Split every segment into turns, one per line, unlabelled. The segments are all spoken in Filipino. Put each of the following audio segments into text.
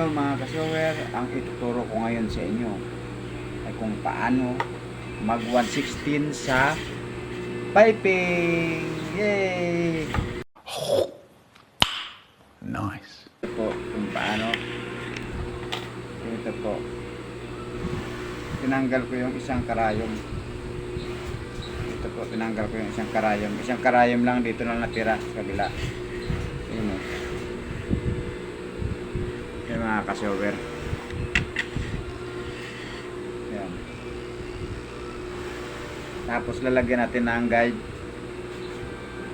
Mga kasower, ang ituturo ko ngayon sa inyo ay kung paano mag 116 sa piping. Yay!
Nice.
Ito po kung paano. Ito po. Tinanggal ko yung isang karayom. Ito po, tinanggal ko yung isang karayom. Isang karayom lang dito na natira sa kabila. Ayun o. Mga kasower. Yan. Tapos lalagyan natin ng guide.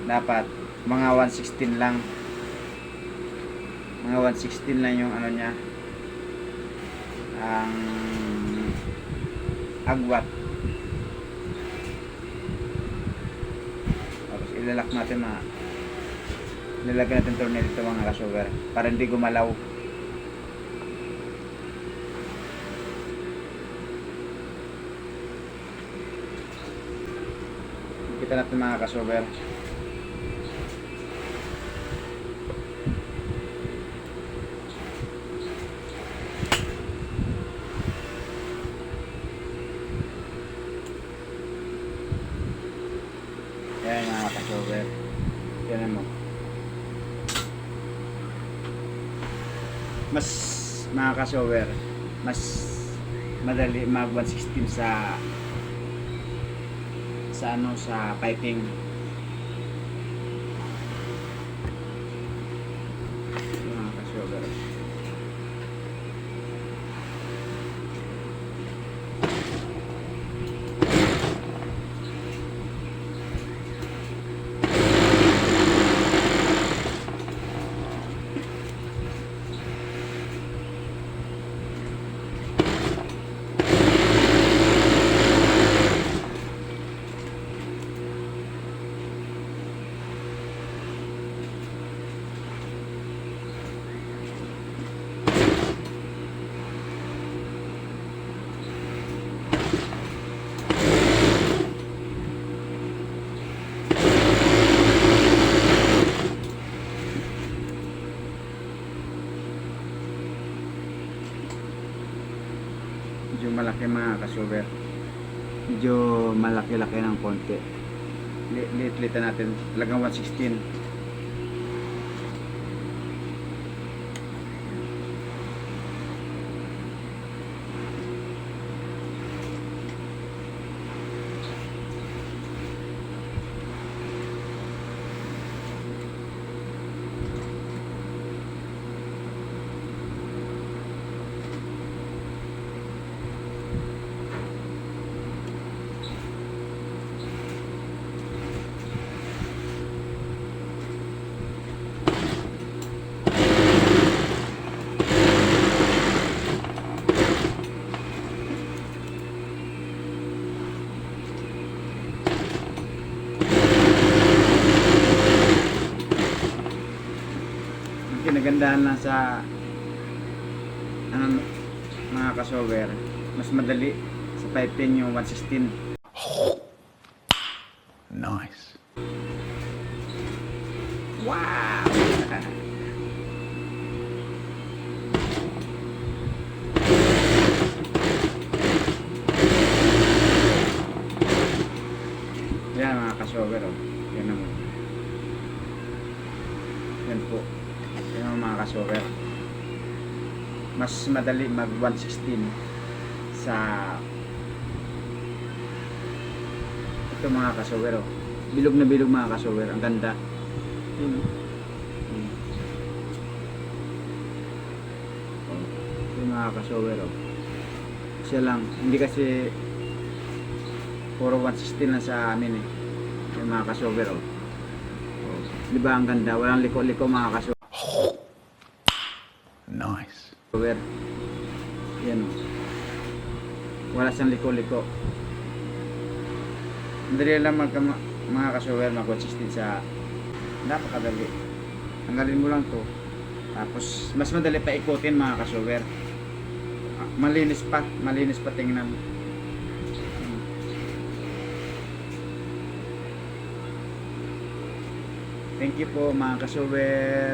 Dapat mga 116 lang mga 116 lang yung ano niya ang agwat tapos ilalak natin mga ilalagay natin tornil dito mga kasugar para hindi gumalaw kita natin mga kasugar Yan mga kasover. Yan mo. Mas mga kasover, mas madali mag 116 sa sa ano sa piping. Mga kasover. Medyo malaki mga kasuber. Medyo malaki-laki ng konti. Li- Liit-litan natin. Talagang 116. Kinagandahan lang sa ano, mga kasover, mas madali sa piping yung 116.
Nice.
Wow! Kasover oh. Yan naman. Yan po. Yan ang mga kasover. Mas madali mag 116 sa ito mga kasover oh. Bilog na bilog mga kasover. Ang ganda. Yun, oh. Hmm. Oh, Yung mga kasover oh. Siya lang. Hindi kasi puro 116 lang sa amin eh. Yung mga kasover oh. oh. Di ba ang ganda? Walang liko-liko mga kasover.
Nice.
Yan oh. Wala siyang liko-liko. Madali lang mag mga kasover 116 sa napakadali. Tanggalin mo lang to. Tapos mas madali pa ikutin mga kasover. Ah, Malinis pa, malinis pa tingnan. Thank you po mga kasover.